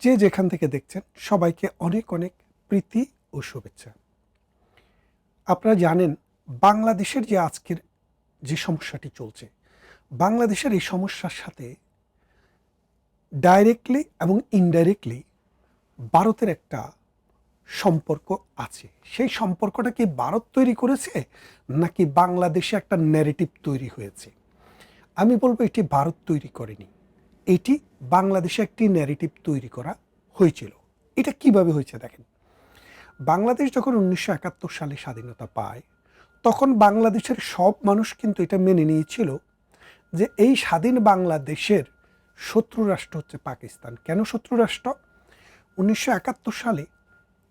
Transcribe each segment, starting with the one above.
যে যেখান থেকে দেখছেন, সবাইকে অনেক অনেক প্রীতি ও শুভেচ্ছা। আপনারা জানেন, বাংলাদেশের যে আজকের যে সমস্যাটি চলছে, বাংলাদেশের এই সমস্যার সাথে ডাইরেক্টলি এবং ইনডাইরেক্টলি ভারতের একটা সম্পর্ক আছে। সেই সম্পর্কটা কি ভারত তৈরি করেছে, নাকি বাংলাদেশে একটা ন্যারেটিভ তৈরি হয়েছে? আমি বলব এটি ভারত তৈরি করেনি। এটি বাংলাদেশে একটি ন্যারেটিভ তৈরি করা হয়েছিল। এটা কীভাবে হয়েছে দেখেন? বাংলাদেশ যখন উনিশশো একাত্তর সালে স্বাধীনতা পায়, তখন বাংলাদেশের সব মানুষ কিন্তু এটা মেনে নিয়েছিল যে এই স্বাধীন বাংলাদেশের শত্রু রাষ্ট্র হচ্ছে পাকিস্তান। কেন শত্রু রাষ্ট্র? উনিশশো একাত্তর সালে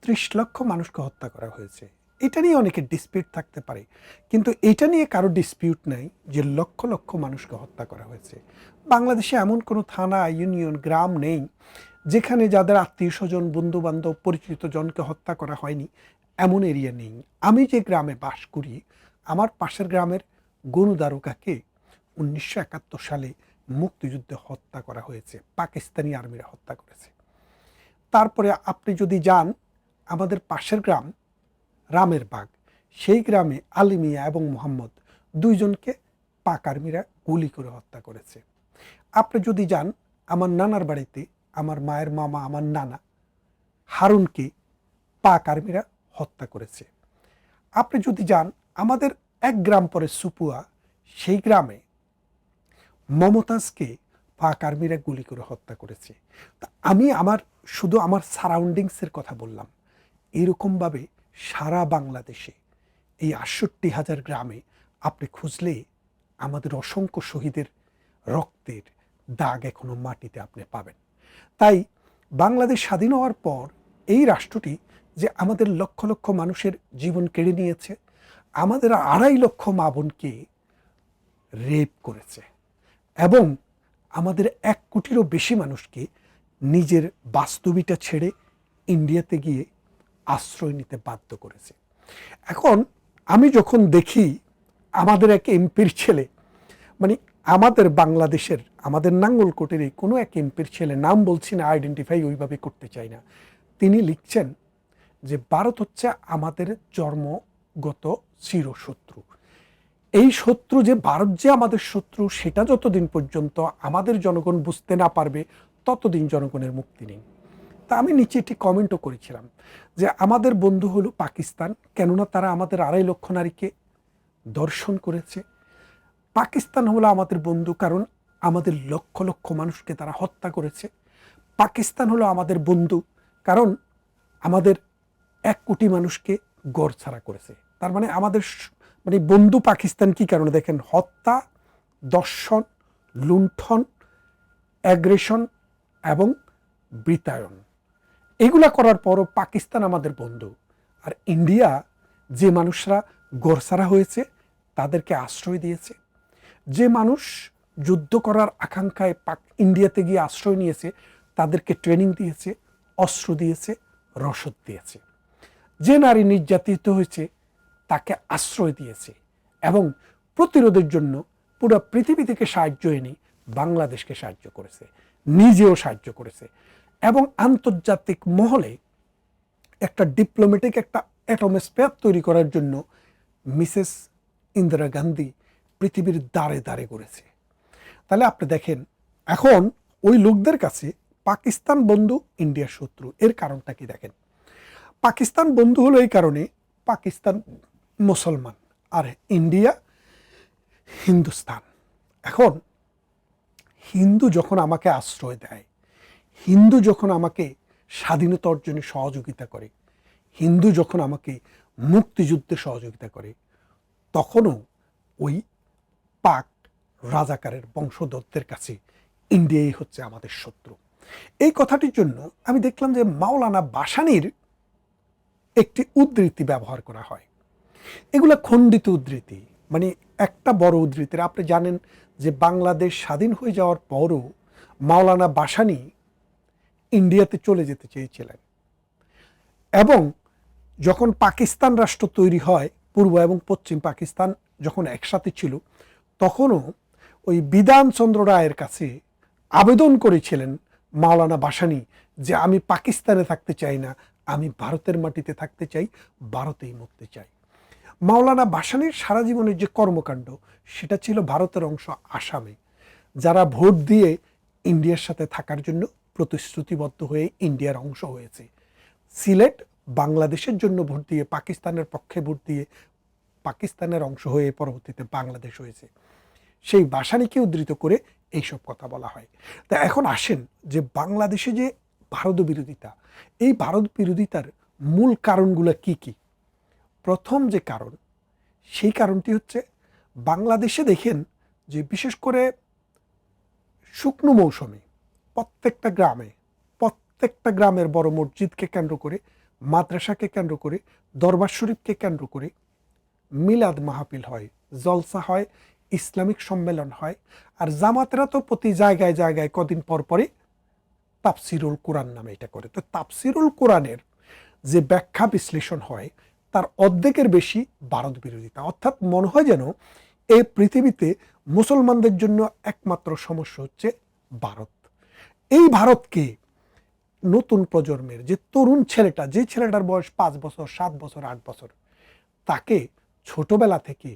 ত্রিশ লক্ষ মানুষকে হত্যা করা হয়েছে। এটা নিয়ে অনেকের ডিসপিউট থাকতে পারে। কিন্তু এটা নিয়ে কারও ডিসপিউট নাই যে লক্ষ লক্ষ মানুষকে হত্যা করা হয়েছে। বাংলাদেশে এমন কোনো থানা ইউনিয়ন গ্রাম নেই যেখানে যাদের আত্মীয় স্বজন বন্ধু বান্ধব পরিচিত জনকে হত্যা করা হয়নি, এমন এরিয়া নেই। আমি যে গ্রামে বাস করি, আমার পাশের গ্রামের গরু দ্বারকাকে উনিশশো একাত্তর সালে মুক্তিযুদ্ধে হত্যা করা হয়েছে, পাকিস্তানি আর্মিরা হত্যা করেছে। তারপরে আপনি যদি যান, আমাদের পাশের গ্রাম রামের বাগ সেই গ্রামে আলী মিয়া এবং মোহাম্মদ দুইজনকে পাক আর্মিরা গুলি করে হত্যা করেছে। আপনি যদি যান, আমার নানার বাড়িতে আমার মায়ের মামা, আমার নানা হারুনকে পাক আর্মিরা হত্যা করেছে। আপনি যদি যান, আমাদের এক গ্রাম পরে সুপুয়া, সেই গ্রামে মমতাজকে পাক আর্মিরা গুলি করে হত্যা করেছে। তা আমি আমার, শুধু আমার সারাউন্ডিংসের কথা বললাম। এরকমভাবে সারা বাংলাদেশে এই আটষট্টি হাজার গ্রামে আপনি খুঁজলে আমাদের অসংখ্য শহীদের রক্তের দাগ এখনও মাটিতে আপনি পাবেন। তাই বাংলাদেশ স্বাধীন হওয়ার পর এই রাষ্ট্রটি যে আমাদের লক্ষ লক্ষ মানুষের জীবন কেড়ে নিয়েছে, আমাদের আড়াই লক্ষ মা বোনকে রেপ করেছে এবং আমাদের এক কোটিরও বেশি মানুষকে নিজের বাস্তবিটা ছেড়ে ইন্ডিয়াতে গিয়ে আশ্রয় নিতে বাধ্য করেছে। এখন আমি যখন দেখি আমাদের এক এমপির ছেলে মানে আমাদের বাংলাদেশের, আমাদের নাঙ্গলকোটের এই কোনো এক এমপির ছেলে, নাম বলছি না আইডেন্টিফাই ওইভাবে করতে চাই না, তিনি লিখছেন যে, ভারত হচ্ছে আমাদের জন্মগত চিরশত্রু। এই শত্রু যে, ভারত যে আমাদের শত্রু, সেটা যতদিন পর্যন্ত আমাদের জনগণ বুঝতে না পারবে, ততদিন জনগণের মুক্তি নেই। তা আমি নিচে একটি কমেন্টও করেছিলাম যে আমাদের বন্ধু হলো পাকিস্তান, কেননা তারা আমাদের আড়াই লক্ষ নারীকে দর্শন করেছে। পাকিস্তান হলো আমাদের বন্ধু কারণ আমাদের লক্ষ লক্ষ মানুষকে তারা হত্যা করেছে। পাকিস্তান হলো আমাদের বন্ধু কারণ আমাদের এক কোটি মানুষকে গড় ছাড়া করেছে। তার মানে আমাদের মানে বন্ধু পাকিস্তান কি কারণে? দেখেন, হত্যা, দর্শন, লুণ্ঠন অ্যাগ্রেশন এবং বৃতায়ন এগুলা করার পরও পাকিস্তান আমাদের বন্ধু। আর ইন্ডিয়া যে মানুষরা গোরসারা হয়েছে, তাদেরকে আশ্রয় দিয়েছে। যে মানুষ যুদ্ধ করার আকাঙ্ক্ষায় পাক ইন্ডিয়াতে গিয়ে আশ্রয় নিয়েছে, তাদেরকে ট্রেনিং দিয়েছে, অস্ত্র দিয়েছে, রসদ দিয়েছে। যে নারী নির্যাতিত হয়েছে, তাকে আশ্রয় দিয়েছে এবং প্রতিরোধের জন্য পুরো পৃথিবী থেকে সাহায্য এনে বাংলাদেশকে সাহায্য করেছে, নিজেও সাহায্য করেছে। এবং আন্তর্জাতিক মহলে একটা ডিপ্লোম্যাটিক একটা অ্যাটমস্ফেয়ার তৈরি করার জন্য মিসেস ইন্দিরা গান্ধী পৃথিবীর দ্বারে দ্বারে করেছে তাহলে আপনি দেখেন, এখন ওই লোকদের কাছে পাকিস্তান বন্ধু ইন্ডিয়ার শত্রু। এর কারণটা কি দেখেন? পাকিস্তান বন্ধু হলো এই কারণে পাকিস্তান মুসলমান, আর ইন্ডিয়া হিন্দুস্তান। এখন হিন্দু যখন আমাকে আশ্রয় দেয় হিন্দু যখন আমাকে স্বাধীনতা অর্জনে সহযোগিতা করে, হিন্দু যখন আমাকে মুক্তিযুদ্ধে সহযোগিতা করে, তখনও ওই পাক রাজাকারের বংশধরদের কাছে ইন্ডিয়াই হচ্ছে আমাদের শত্রু। এই কথাটির জন্য আমি দেখলাম যে মাওলানা বাসানির একটি উদ্ধৃতি ব্যবহার করা হয়। এগুলো খণ্ডিত উদ্ধৃতি মানে একটা বড় উদ্ধৃতির। আপনি জানেন যে বাংলাদেশ স্বাধীন হয়ে যাওয়ার পরও মাওলানা বাসানি ইন্ডিয়াতে চলে যেতে চেয়েছিলেন। এবং যখন পাকিস্তান রাষ্ট্র তৈরি হয়, পূর্ব এবং পশ্চিম পাকিস্তান যখন একসাথে ছিল, তখনও ওই বিধানচন্দ্র রায়ের কাছে আবেদন করেছিলেন মাওলানা বাসানি যে আমি পাকিস্তানে থাকতে চাই না, আমি ভারতের মাটিতে থাকতে চাই, ভারতেই মরতে চাই। মাওলানা বাসানির সারা জীবনের যে কর্মকাণ্ড, সেটা ছিল ভারতের অংশ আসামে, যারা ভোট দিয়ে ইন্ডিয়ার সাথে থাকার জন্য প্রতিশ্রুতিবদ্ধ হয়ে ইন্ডিয়ার অংশ হয়েছে। সিলেট বাংলাদেশের জন্য ভোট দিয়ে পাকিস্তানের পক্ষে ভোট দিয়ে পাকিস্তানের অংশ হয়ে পরবর্তীতে বাংলাদেশ হয়েছে। সেই বাসানিকে উদ্ধৃত করে এইসব কথা বলা হয়। তা এখন আসেন যে বাংলাদেশে যে ভারত বিরোধিতা, এই ভারত বিরোধিতার মূল কারণগুলো কি কি? প্রথম যে কারণ, সেই কারণটি হচ্ছে বাংলাদেশে দেখেন যে বিশেষ করে শুকনো মৌসুমে প্রত্যেকটা গ্রামে, প্রত্যেকটা গ্রামের বড় মসজিদকে কেন্দ্র করে, মাদ্রাসাকে কেন্দ্র করে, দরবার শরীফকে কেন্দ্র করে মিলাদ মাহফিল হয়, জলসা হয়, ইসলামিক সম্মেলন হয়, আর জামাতেরা তো প্রতি জায়গায় জায়গায় কদিন পর পরে তাপসিরুল কোরআন নামে এটা করে। তো তাপসিরুল কোরআনের যে ব্যাখ্যা বিশ্লেষণ হয়, তার অর্ধেকের বেশি ভারত বিরোধিতা। অর্থাৎ মনে হয় যেন এই পৃথিবীতে মুসলমানদের জন্য একমাত্র সমস্যা হচ্ছে ভারত। এই ভারতকে নতুন প্রজন্মের যে তরুণ ছেলেটা, যে ছেলেটার বয়স পাঁচ বছর, সাত বছর, আট বছর, তাকে ছোটবেলা থেকে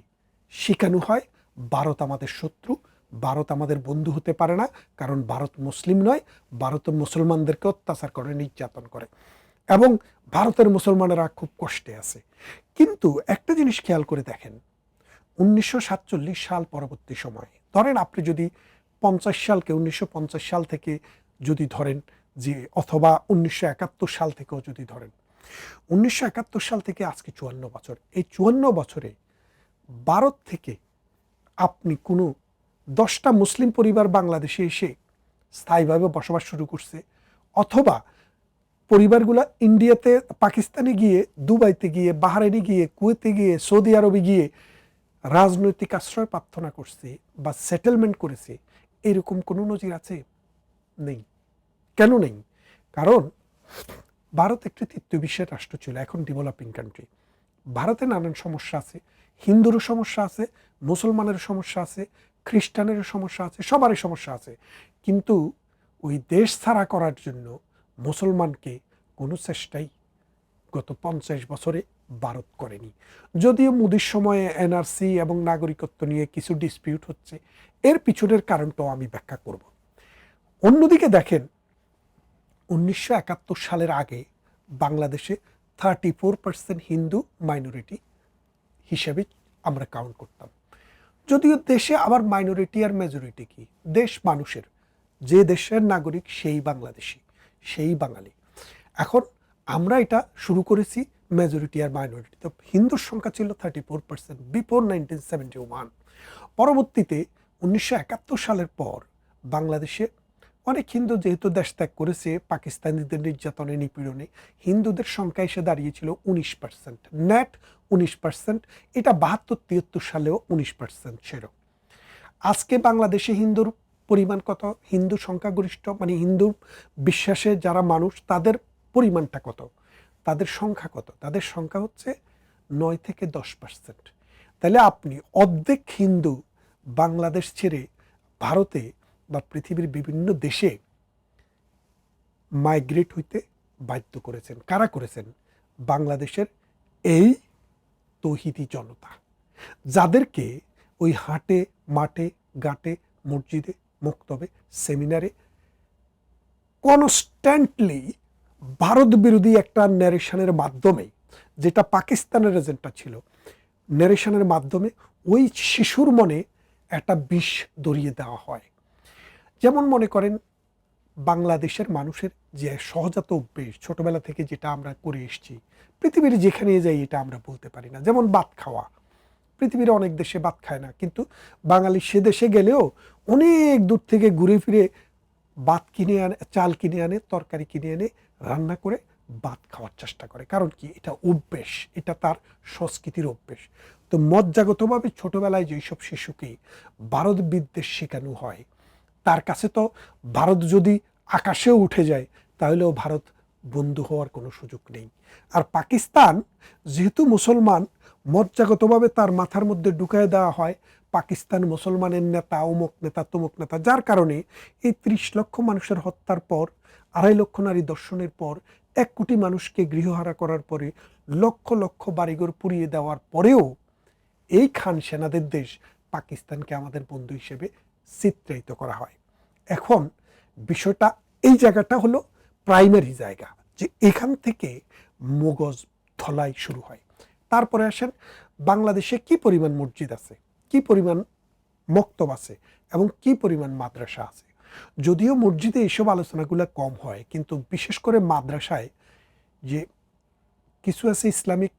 শেখানো হয়, ভারত আমাদের শত্রু, ভারত আমাদের বন্ধু হতে পারে না, কারণ ভারত মুসলিম নয়, ভারত মুসলমানদেরকে অত্যাচার করে, নির্যাতন করে এবং ভারতের মুসলমানেরা খুব কষ্টে আছে। কিন্তু একটা জিনিস খেয়াল করে দেখেন, উনিশশো সাতচল্লিশ সাল পরবর্তী সময়ে, ধরেন আপনি যদি পঞ্চাশ সালকে, উনিশশো পঞ্চাশ সাল থেকে যদি ধরেন যে, অথবা উনিশশো একাত্তর সাল থেকেও যদি ধরেন। উনিশশো একাত্তর সাল থেকে আজকে চুয়ান্ন বছর। এই চুয়ান্ন বছরে ভারত থেকে আপনি কোনো দশটা মুসলিম পরিবার বাংলাদেশে এসে স্থায়ীভাবে বসবাস শুরু করছে, অথবা পরিবারগুলো ইন্ডিয়াতে, পাকিস্তানে গিয়ে, দুবাইতে গিয়ে, বাহারাইনে গিয়ে, কুয়েতে গিয়ে, সৌদি আরবে গিয়ে রাজনৈতিক আশ্রয় প্রার্থনা করছে বা সেটেলমেন্ট করেছে, এরকম কোনো নজির আছে? নেই। কেন নেই? কারণ ভারত একটি তৃতীয় বিশ্বের রাষ্ট্র ছিল, এখন ডেভেলপিং কান্ট্রি ভারতে নানান সমস্যা আছে। হিন্দুরও সমস্যা আছে মুসলমানের সমস্যা আছে খ্রিস্টানের সমস্যা আছে, সবারই সমস্যা আছে। কিন্তু ওই দেশ ছাড়া করার জন্য মুসলমানকে কোনো চেষ্টাই গত পঞ্চাশ বছরে ভারত করেনি। যদিও মোদির সময়ে এনআরসি এবং নাগরিকত্ব নিয়ে কিছু ডিসপিউট হচ্ছে, এর পিছনের কারণটাও আমি ব্যাখ্যা করব। অন্যদিকে দেখেন, উনিশশো একাত্তর সালের আগে বাংলাদেশে thirty four percent Hindu minority হিসেবে আমরা কাউন্ট করতাম। যদিও দেশে আবার মাইনরিটি আর মেজরিটি কি? দেশ মানুষের, যে দেশের নাগরিক সেই বাংলাদেশি, সেই বাঙালি। এখন আমরা এটা শুরু করেছি মেজরিটি আর মাইনরিটি তো। হিন্দুর সংখ্যা ছিল thirty four percent before nineteen seventy one পরবর্তীতে উনিশশো একাত্তর সালের পর বাংলাদেশে অনেক হিন্দু যেহেতু দেশ ত্যাগ করেছে, পাকিস্তানিদের নির্যাতনে নিপীড়নে, হিন্দুদের সংখ্যা এসে দাঁড়িয়েছিল উনিশ পার্সেন্ট নেট উনিশ পার্সেন্ট এটা বাহাত্তর তিয়াত্তর সালেও উনিশ পার্সেন্ট ছিল। আজকে বাংলাদেশে হিন্দুর পরিমাণ কত? হিন্দু সংখ্যাগরিষ্ঠ মানে হিন্দু বিশ্বাসে যারা মানুষ, তাদের পরিমাণটা কত? তাদের সংখ্যা কত? তাদের সংখ্যা হচ্ছে নয় থেকে দশ পার্সেন্ট তাহলে আপনি অর্ধেক হিন্দু বাংলাদেশ ছেড়ে ভারতে বা পৃথিবীর বিভিন্ন দেশে মাইগ্রেট হইতে বাধ্য করেছেন। কারা করেছেন? বাংলাদেশের এই তহিদি জনতা। যাদেরকে ওই হাটে, মাঠে, ঘাটে, মসজিদে, মক্তবে, সেমিনারে কনস্ট্যান্টলি ভারত বিরোধী একটা ন্যারেশনের মাধ্যমে, যেটা পাকিস্তানের এজেন্টটা ছিল ন্যারেশনের মাধ্যমে ওই শিশুর মনে একটা বিষ দরিয়ে দেওয়া হয়। যেমন মনে করেন, বাংলাদেশের মানুষের যে সহজাত অভ্যেস, ছোটবেলা থেকে যেটা আমরা করে এসেছি, পৃথিবীর যেখানে যাই এটা আমরা বলতে পারি না। যেমন ভাত খাওয়া, পৃথিবীর অনেক দেশে ভাত খায় না, কিন্তু বাঙালি সে দেশে গেলেও অনেক দূর থেকে ঘুরে ফিরে ভাত কিনে আনে, চাল কিনে আনে, তরকারি কিনে এনে রান্না করে ভাত খাওয়ার চেষ্টা করে। কারণ কি? এটা অভ্যেস, এটা তার সংস্কৃতির অভ্যেস। তো মজ্জাগতভাবে ছোটবেলায় যেসব শিশুকে ভারত বিদ্বেষ শেখানো হয় তার কাছে তো ভারত যদি আকাশেও উঠে যায়, তাহলেও ভারত বন্ধু হওয়ার কোনো সুযোগ নেই। আর পাকিস্তান যেহেতু মুসলমান মজ্জাগতভাবে তার মাথার মধ্যে ঢুকায় দেওয়া হয় পাকিস্তান মুসলমানের নেতা, অমুক নেতা, তমুক নেতা, যার কারণে এই ত্রিশ লক্ষ মানুষের হত্যার পর, আড়াই লক্ষ নারী দর্শনের পর, এক কোটি মানুষকে গৃহহারা করার পরে, লক্ষ লক্ষ বাড়িঘর পুড়িয়ে দেওয়ার পরেও এই খান সেনাদের দেশ পাকিস্তানকে আমাদের বন্ধু হিসেবে চিত্রায়িত করা হয়। এখন বিষয়টা এই জায়গাটা হলো প্রাইমারি জায়গা, যে এখান থেকে মগজ ধলাই শুরু হয়। তারপরে আসেন বাংলাদেশে কি পরিমাণ মসজিদ আছে, কি পরিমাণ মক্তব আছে এবং কি পরিমাণ মাদ্রাসা আছে। যদিও মসজিদে এইসব আলোচনাগুলো কম হয়, কিন্তু বিশেষ করে মাদ্রাসায় যে কিছু আছে ইসলামিক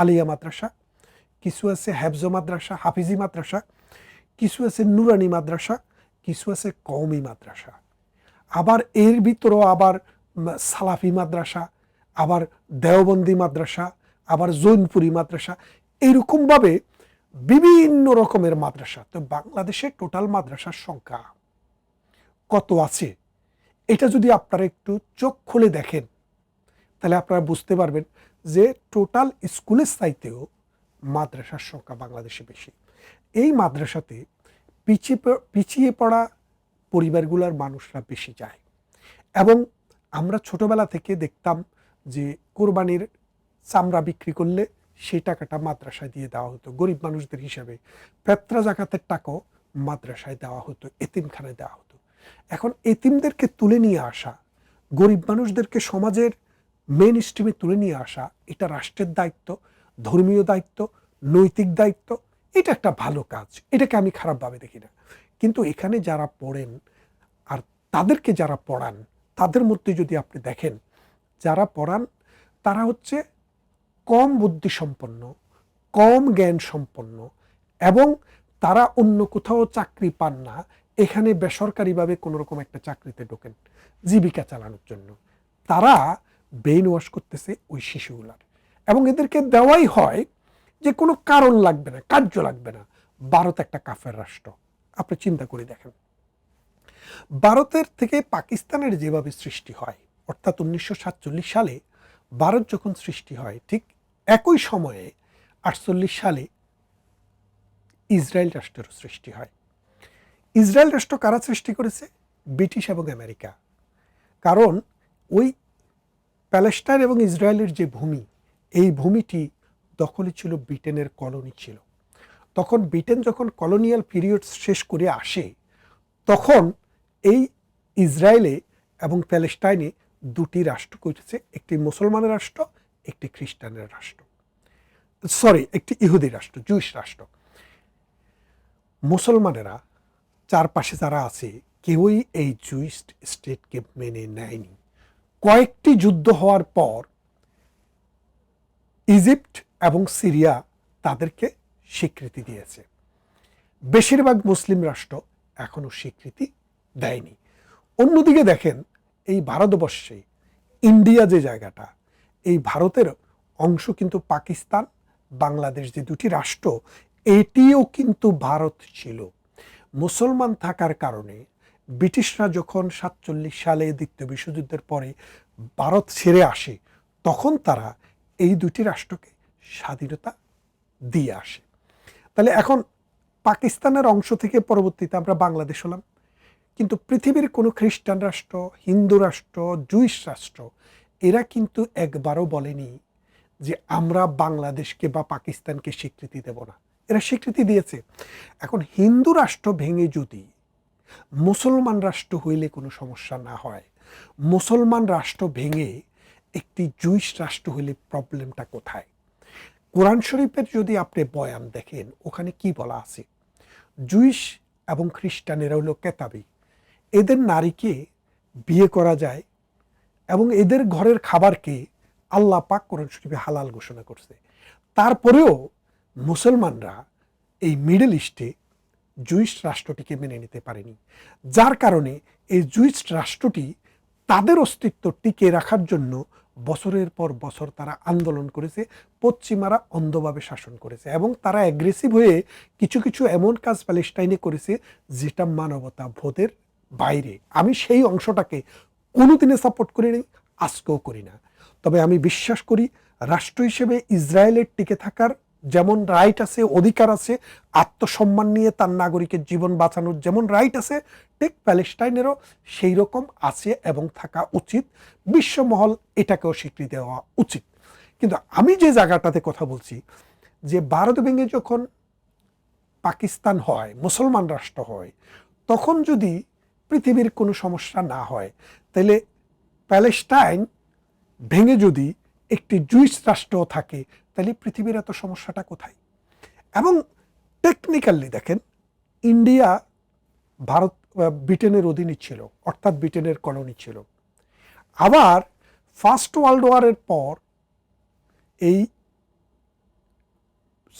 আলিয়া মাদ্রাসা, কিছু আছে হ্যাফজ মাদ্রাসা, হাফিজি মাদ্রাসা কিছু আছে নুরানি মাদ্রাসা, কিছু আছে কওমি মাদ্রাসা। আবার এর ভিতরেও আবার সালাফি মাদ্রাসা, আবার দেওবন্দি মাদ্রাসা, আবার জৈনপুরি মাদ্রাসা এইরকমভাবে বিভিন্ন রকমের মাদ্রাসা। তো বাংলাদেশে টোটাল মাদ্রাসার সংখ্যা কত আছে? এটা যদি আপনারা একটু চোখ খুলে দেখেন, তাহলে আপনারা বুঝতে পারবেন যে টোটাল স্কুলের চাইতেও মাদ্রাসার সংখ্যা বাংলাদেশে বেশি। এই মাদ্রাসাতে পিছিয়ে পিছিয়ে পড়া পরিবারগুলোর মানুষরা বেশি যায়। এবং আমরা ছোটবেলা থেকে দেখতাম যে কোরবানির চামড়া বিক্রি করলে সেই টাকাটা মাদ্রাসায় দিয়ে দেওয়া হতো। গরিব মানুষদের হিসাবে পেত্রা জাকাতের টাকাও মাদ্রাসায় দেওয়া হতো, এতিমখানায় দেওয়া হতো। এখন এতিমদেরকে তুলে নিয়ে আসা, গরিব মানুষদেরকে সমাজের মেন স্ট্রিমে তুলে নিয়ে আসা, এটা রাষ্ট্রের দায়িত্ব, ধর্মীয় দায়িত্ব, নৈতিক দায়িত্ব এটা একটা ভালো কাজ। এটাকে আমি খারাপভাবে দেখি না। কিন্তু এখানে যারা পড়েন আর তাদেরকে যারা পড়ান, তাদের মধ্যে যদি আপনি দেখেন, যারা পড়ান, তারা হচ্ছে কম বুদ্ধি সম্পন্ন কম জ্ঞান সম্পন্ন এবং তারা অন্য কোথাও চাকরি পান না। এখানে বেসরকারিভাবে কোনো রকম একটা চাকরিতে ঢোকেন, জীবিকা চালানোর জন্য। তারা ব্রেইন ওয়াশ করতেছে ওই শিশুগুলার। এবং এদেরকে দেওয়াই হয় যে কোনো কারণ লাগবে না, কার্য লাগবে না। ভারত একটা কাফের রাষ্ট্র। আপনি চিন্তা করে দেখেন। ভারতের থেকে পাকিস্তানের যেভাবে সৃষ্টি হয়, অর্থাৎ উনিশশো সাতচল্লিশ সালে ভারত যখন সৃষ্টি হয়, ঠিক একই সময়ে আটচল্লিশ সালে ইসরায়েল রাষ্ট্রেরও সৃষ্টি হয়। ইসরায়েল রাষ্ট্র কারা সৃষ্টি করেছে? ব্রিটিশ এবং আমেরিকা। কারণ ওই প্যালেস্টাইন এবং ইসরায়েলের যে ভূমি, এই ভূমিটি দখলে ছিল ব্রিটেনের কলোনি ছিল। তখন ব্রিটেন যখন কলোনিয়াল পিরিয়ড শেষ করে আসে, তখন এই ইসরায়েলে এবং প্যালেস্টাইনে দুটি রাষ্ট্র করেছে, একটি মুসলমানের রাষ্ট্র, একটি খ্রিস্টানের রাষ্ট্র। সরি, একটি ইহুদি রাষ্ট্র, জুইশ রাষ্ট্র। মুসলমানেরা চারপাশে যারা আছে, কেউই এই জুইশ স্টেটকে মেনে নেয়নি। কয়েকটি যুদ্ধ হওয়ার পর, ইজিপ্ট এবং সিরিয়া তাদেরকে স্বীকৃতি দিয়েছে। বেশিরভাগ মুসলিম রাষ্ট্র এখনও স্বীকৃতি দেয়নি। অন্যদিকে দেখেন, এই ভারতবর্ষে ইন্ডিয়া যে জায়গাটা, এই ভারতের অংশ কিন্তু পাকিস্তান, বাংলাদেশ যে দুটি রাষ্ট্র, এটিও কিন্তু ভারত ছিল। মুসলমান থাকার কারণে ব্রিটিশরা যখন সাতচল্লিশ সালে দ্বিতীয় বিশ্বযুদ্ধের পরে ভারত ছেড়ে আসে, তখন তারা এই দুটি রাষ্ট্রকে স্বাধীনতা দিয়ে আসে। তাহলে এখন পাকিস্তানের অংশ থেকে পরবর্তীতে আমরা বাংলাদেশ হলাম। কিন্তু পৃথিবীর কোনো খ্রিস্টান রাষ্ট্র, হিন্দু রাষ্ট্র, জুইশ রাষ্ট্র, এরা কিন্তু একবারও বলেনি যে আমরা বাংলাদেশকে বা পাকিস্তানকে স্বীকৃতি দেব না। এরা স্বীকৃতি দিয়েছে। এখন হিন্দু রাষ্ট্র ভেঙে যদি মুসলমান রাষ্ট্র হইলে কোনো সমস্যা না হয়, মুসলমান রাষ্ট্র ভেঙে একটি জুইশ রাষ্ট্র হইলে প্রবলেমটা কোথায়? কোরআন শরীফের যদি আপনি বয়ান দেখেন, ওখানে কি বলা আছে? জুইশ এবং খ্রিস্টানেরা হলো কেতাবি। এদের নারীকে বিয়ে করা যায় এবং এদের ঘরের খাবারকে আল্লাহ পাক কোরআন শরীফে হালাল ঘোষণা করছে। তারপরেও মুসলমানরা এই মিডল ইস্টে জুইশ রাষ্ট্রটিকে মেনে নিতে পারেনি। যার কারণে এই জুইস রাষ্ট্রটি তাদের অস্তিত্ব টিকে রাখার জন্য বছরের পর বছর তারা আন্দোলন করেছে, পশ্চিমারা অন্ধভাবে শাসন করেছে এবং তারা অ্যাগ্রেসিভ হয়ে কিছু কিছু এমন কাজ প্যালেস্টাইনে করেছে যেটা মানবতা ভোটের বাইরে। আমি সেই অংশটাকে কোনোদিনে সাপোর্ট করিনি, আজকেও করি না। তবে আমি বিশ্বাস করি, রাষ্ট্র হিসেবে ইসরায়েলের টিকে থাকার যেমন রাইট আছে, অধিকার আছে, আত্মসম্মান নিয়ে তার নাগরিকের জীবন বাঁচানোর যেমন রাইট আছে, ঠিক প্যালেস্টাইনেরও সেই রকম আছে এবং থাকা উচিত। বিশ্বমহল এটাকেও স্বীকৃতি দেওয়া উচিত। কিন্তু আমি যে জায়গাটাতে কথা বলছি, যে ভারত ভেঙে যখন পাকিস্তান হয়, মুসলমান রাষ্ট্র হয়, তখন যদি পৃথিবীর কোনো সমস্যা না হয়, তাহলে প্যালেস্টাইন ভেঙে যদি একটি জুইস রাষ্ট্র থাকে তাহলে পৃথিবীর এত সমস্যাটা কোথায়? এবং টেকনিক্যালি দেখেন, ইন্ডিয়া ভারত ব্রিটেনের অধীনে ছিল, অর্থাৎ ব্রিটেনের কলোনি ছিল। আবার ফার্স্ট ওয়ার্ল্ড ওয়ারের পর এই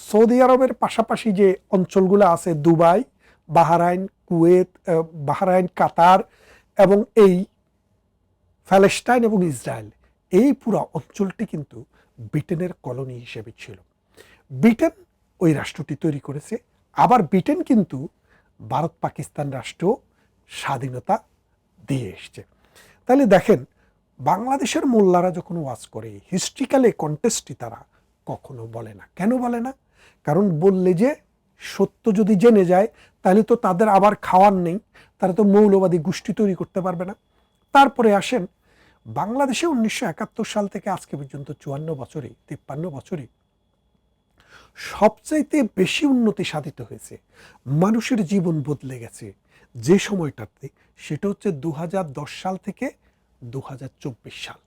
সৌদি আরবের পাশাপাশি যে অঞ্চলগুলো আছে, Dubai, Bahrain, Kuwait Bahrain, Qatar এবং এই প্যালেস্টাইন এবং ইসরায়েল, এই পুরো অঞ্চলটি কিন্তু ব্রিটেনের কলোনি হিসেবে ছিল। ব্রিটেন ওই রাষ্ট্রটি তৈরি করেছে। আবার ব্রিটেন কিন্তু ভারত পাকিস্তান রাষ্ট্র স্বাধীনতা দিয়ে এসছে। তাহলে দেখেন, বাংলাদেশের মোল্লারা যখন ওয়াজ করে, হিস্ট্রিক্যালে কন্টেস্টই তারা কখনো বলে না। কেন বলে না? কারণ বললে যে সত্য যদি জেনে যায়, তাহলে তো তাদের আবার খাওয়ার নেই। তারা তো মৌলবাদী গোষ্ঠী তৈরি করতে পারবে না। তারপরে আসেন বাংলাদেশে উনিশশো একাত্তর সাল থেকে আজকে পর্যন্ত চুয়ান্ন বছরে, তিপ্পান্ন বছরে সবচাইতে বেশি উন্নতি সাধিত হয়েছে। মানুষের জীবন বদলে গেছে যে সময়টাতে, সেটা হচ্ছে দু হাজার দশ সাল থেকে দু হাজার চব্বিশ সাল।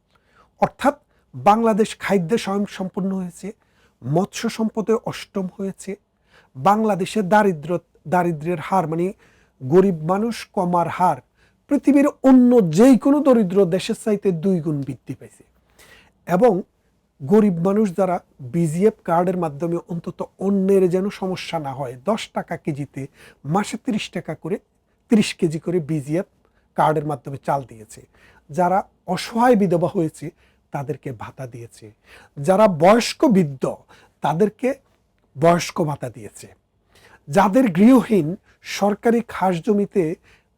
অর্থাৎ বাংলাদেশ খাদ্যে স্বয়ং সম্পন্ন হয়েছে, মৎস্য সম্পদে অষ্টম হয়েছে, বাংলাদেশে দারিদ্র দারিদ্র্যের হার মানে গরিব মানুষ কমার হার পৃথিবীর অন্য যেই কোনো দরিদ্র দেশের চাইতে দুই গুণ বৃদ্ধি পেয়েছে এবং গরিব মানুষ যারা বিজিএফ কার্ডের মাধ্যমে অন্তত অন্যের যেন সমস্যা না হয়, দশ টাকা কেজিতে মাসে তিরিশ টাকা করে, তিরিশ কেজি করে বিজিএফ কার্ডের মাধ্যমে চাল দিয়েছে। যারা অসহায় বিধবা হয়েছে, তাদেরকে ভাতা দিয়েছে। যারা বয়স্ক বৃদ্ধ, তাদেরকে বয়স্ক ভাতা দিয়েছে। যাদের গৃহহীন, সরকারি খাস জমিতে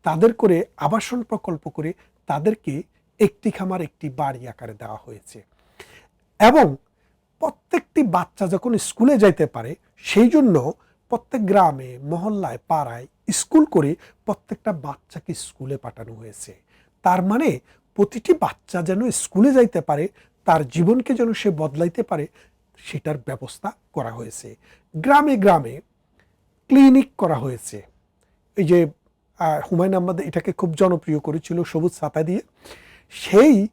তাদের করে আবাসন প্রকল্প করে তাদেরকে একটি খামার, একটি বাড়ি আকারে দেওয়া হয়েছে। এবং প্রত্যেকটি বাচ্চা যখন স্কুলে যাইতে পারে, সেই জন্য প্রত্যেক গ্রামে, মহল্লায়, পাড়ায় স্কুল করে প্রত্যেকটা বাচ্চাকে স্কুলে পাঠানো হয়েছে। তার মানে প্রতিটি বাচ্চা যেন স্কুলে যাইতে পারে, তার জীবনকে যেন সে বদলাইতে পারে, সেটার ব্যবস্থা করা হয়েছে। গ্রামে গ্রামে ক্লিনিক করা হয়েছে। এই যে হুমায়ুন আহমদ এটাকে খুব জনপ্রিয় করেছিল সবুজ ছাতা দিয়ে। সেই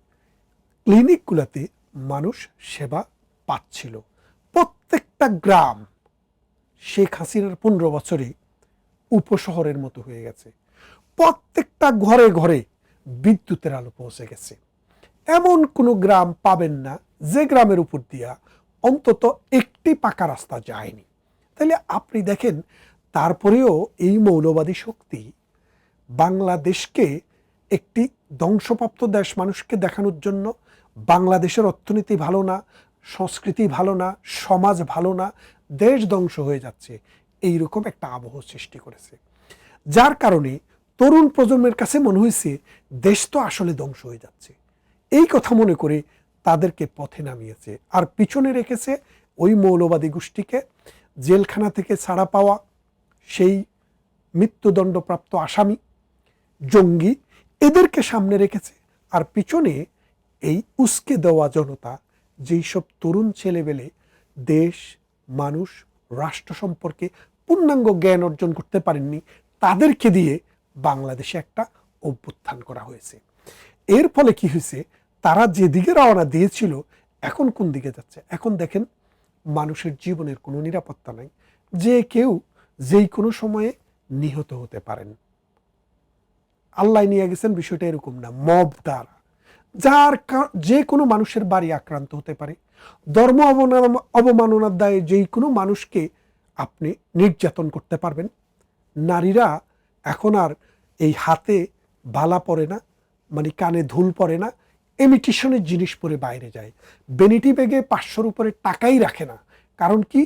ক্লিনিকগুলোতে মানুষ সেবা পাচ্ছিল। প্রত্যেকটা গ্রাম শেখ হাসিনার পনেরো বছরে উপশহরের মতো হয়ে গেছে। প্রত্যেকটা ঘরে ঘরে বিদ্যুতের আলো পৌঁছে গেছে। এমন কোনো গ্রাম পাবেন না যে গ্রামের উপর দিয়া অন্তত একটি পাকা রাস্তা যায়নি। তাহলে আপনি দেখেন, তারপরেও এই মৌলবাদী শক্তি বাংলাদেশকে একটি ধ্বংসপ্রাপ্ত দেশ মানুষকে দেখানোর জন্য বাংলাদেশের অর্থনীতি ভালো না, সংস্কৃতি ভালো না, সমাজ ভালো না, দেশ ধ্বংস হয়ে যাচ্ছে এই রকম একটা আবহ সৃষ্টি করেছে। যার কারণে তরুণ প্রজন্মের কাছে মনে হয়েছে, দেশ তো আসলে ধ্বংস হয়ে যাচ্ছে। এই কথা মনে করে তাদেরকে পথে নামিয়েছে আর পিছনে রেখেছে ওই মৌলবাদী গোষ্ঠীকে, জেলখানা থেকে ছাড়া পাওয়া সেই মৃত্যুদণ্ডপ্রাপ্ত আসামি। জঙ্গি এদেরকে সামনে রেখেছে। আর পিছনে এই উস্কে দেওয়া জনতা, যেই সব তরুণ ছেলেবেলে দেশ, মানুষ, রাষ্ট্র সম্পর্কে পূর্ণাঙ্গ জ্ঞান অর্জন করতে পারেননি, তাদেরকে দিয়ে বাংলাদেশে একটা অভ্যুত্থান করা হয়েছে। এর ফলে কি হয়েছে? তারা যেদিকে রওনা দিয়েছিল, এখন কোন দিকে যাচ্ছে? এখন দেখেন, মানুষের জীবনের কোনো নিরাপত্তা নাই, যে কেউ যেই কোনো সময়ে নিহত হতে পারেন। আল্লাহ নিয়ে গেছেন, বিষয়টা এরকম না, মব দ্বারা যার যে কোনো মানুষের বাড়ি আক্রান্ত হতে পারে। ধর্ম অবমাননার দায়ে যেই কোনো মানুষকে আপনি নির্যাতন করতে পারবেন। নারীরা এখন আর এই হাতে বালা পরে না মানে কানে ধুল পরে না এমিটিশনের জিনিস পরে বাইরে যায়। বেনিটি ব্যাগে পাঁচশোর উপরে টাকাই রাখে না। কারণ কি?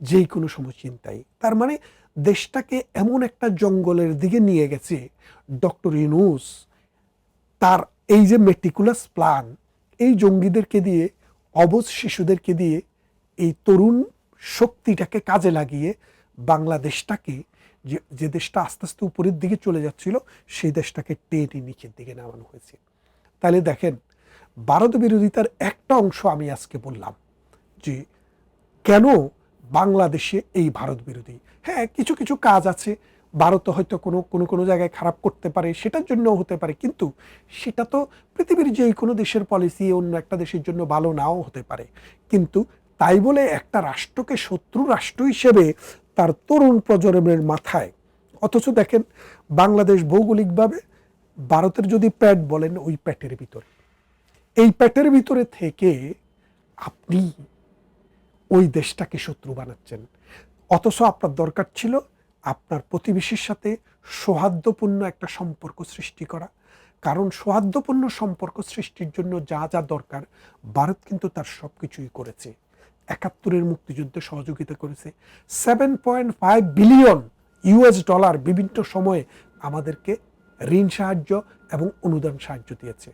যেই কোনো সময় চিন্তাই তার মানে দেশটাকে এমন একটা জঙ্গলের দিকে নিয়ে গেছে। ডক্টর ইনুস তার এই যে মেটিকুলাস প্ল্যান এই জঙ্গিদেরকে দিয়ে অবজ শিশুদেরকে দিয়ে, এই তরুণ শক্তিটাকে কাজে লাগিয়ে বাংলাদেশটাকে যে যে দেশটা আস্তে আস্তে উপরের দিকে চলে যাচ্ছিল, সেই দেশটাকে টেনে নিচের দিকে নামানো হয়েছে। তাহলে দেখেন, ভারত বিরোধিতার একটা অংশ আমি আজকে বললাম যে, কেন বাংলাদেশে এই ভারত বিরোধী। হ্যাঁ কিছু কিছু কাজ আছে। ভারত হয়তো কোনো কোনো কোনো জায়গায় খারাপ করতে পারে, সেটার জন্য হতে পারে। কিন্তু সেটা তো পৃথিবীর যে কোনো দেশের পলিসি অন্য একটা দেশের জন্য ভালো নাও হতে পারে। কিন্তু তাই বলে একটা রাষ্ট্রকে শত্রু রাষ্ট্র হিসেবে তার তরুণ প্রজন্মের মাথায়, অথচ দেখেন বাংলাদেশ ভৌগোলিকভাবে ভারতের যদি প্যাট বলেন, ওই প্যাটের ভিতরে। এই প্যাটের ভিতরে থেকে আপনি ওই দেশটাকে শত্রু বানাচ্ছেন। অথচ আপনার দরকার ছিল আপনার প্রতিবেশীর সাথে সৌহার্দ্যপূর্ণ একটা সম্পর্ক সৃষ্টি করা। কারণ সৌহার্দ্যপূর্ণ সম্পর্ক সৃষ্টির জন্য যা যা দরকার, ভারত কিন্তু তার সব কিছুই করেছে। একাত্তরের মুক্তিযুদ্ধে সহযোগিতা করেছে। Seven point five billion US dollar বিভিন্ন সময়ে আমাদেরকে ঋণ সাহায্য এবং অনুদান সাহায্য দিয়েছে।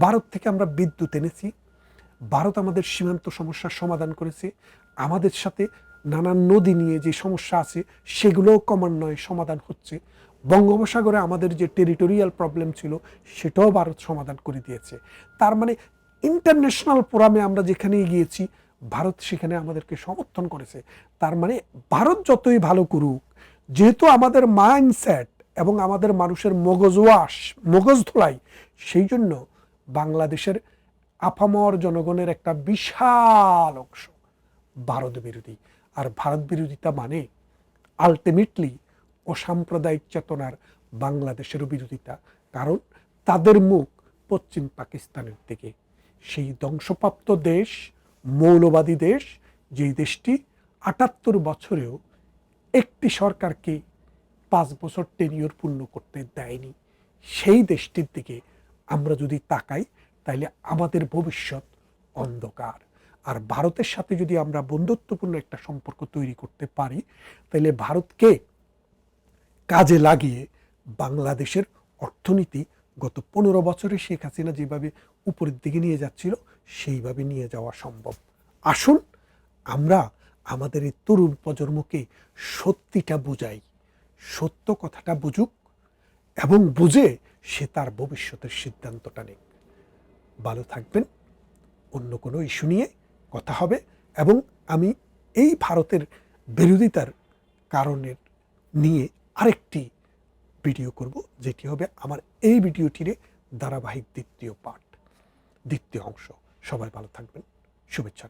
ভারত থেকে আমরা বিদ্যুৎ এনেছি ভারত আমাদের সীমান্ত সমস্যার সমাধান করেছে। আমাদের সাথে নানান নদী নিয়ে যে সমস্যা আছে, সেগুলোও ক্রমান্বয়ে সমাধান হচ্ছে। বঙ্গোপসাগরে আমাদের যে টেরিটোরিয়াল প্রবলেম ছিল, সেটাও ভারত সমাধান করে দিয়েছে। তার মানে ইন্টারন্যাশনাল ফোরামে আমরা যেখানে গিয়েছি, ভারত সেখানে আমাদেরকে সমর্থন করেছে। তার মানে ভারত যতই ভালো করুক, যেহেতু আমাদের মাইন্ডসেট এবং আমাদের মানুষের মগজ ওয়াশ, মগজ ধোলাই, সেই জন্য বাংলাদেশের আপামর জনগণের একটা বিশাল অংশ ভারত বিরোধী। আর ভারত বিরোধিতা মানে আলটিমেটলি অসাম্প্রদায়িক চেতনার বাংলাদেশেরও বিরোধিতা। কারণ তাদের মুখ পশ্চিম পাকিস্তানের দিকে। সেই ধ্বংসপ্রাপ্ত দেশ, মৌলবাদী দেশ, যেই দেশটি আটাত্তর বছরেও একটি সরকারকে পাঁচ বছর টেনিয়র পূর্ণ করতে দেয়নি, সেই দেশটির দিকে আমরা যদি তাকাই তাহলে আমাদের ভবিষ্যৎ অন্ধকার। আর ভারতের সাথে যদি আমরা বন্ধুত্বপূর্ণ একটা সম্পর্ক তৈরি করতে পারি তাহলে ভারতকে কাজে লাগিয়ে বাংলাদেশের অর্থনীতি গত পনেরো বছরে শেখ হাসিনা যেভাবে উপরের দিকে নিয়ে যাচ্ছিল, সেইভাবে নিয়ে যাওয়া সম্ভব। আসুন আমরা আমাদের এই তরুণ প্রজন্মকে সত্যিটা বুঝাই, সত্য কথাটা বুঝুক এবং বুঝে সে তার ভবিষ্যতের সিদ্ধান্তটা নিক। ভালো থাকবেন। অন্য কোনো ইস্যু নিয়ে কথা হবে এবং আমি এই ভারতের বিরোধিতার কারণের নিয়ে আরেকটি ভিডিও করব, যেটি হবে আমার এই ভিডিওটিরে ধারাবাহিক দ্বিতীয় পার্ট দ্বিতীয় অংশ। সবাই ভালো থাকবেন। শুভেচ্ছা।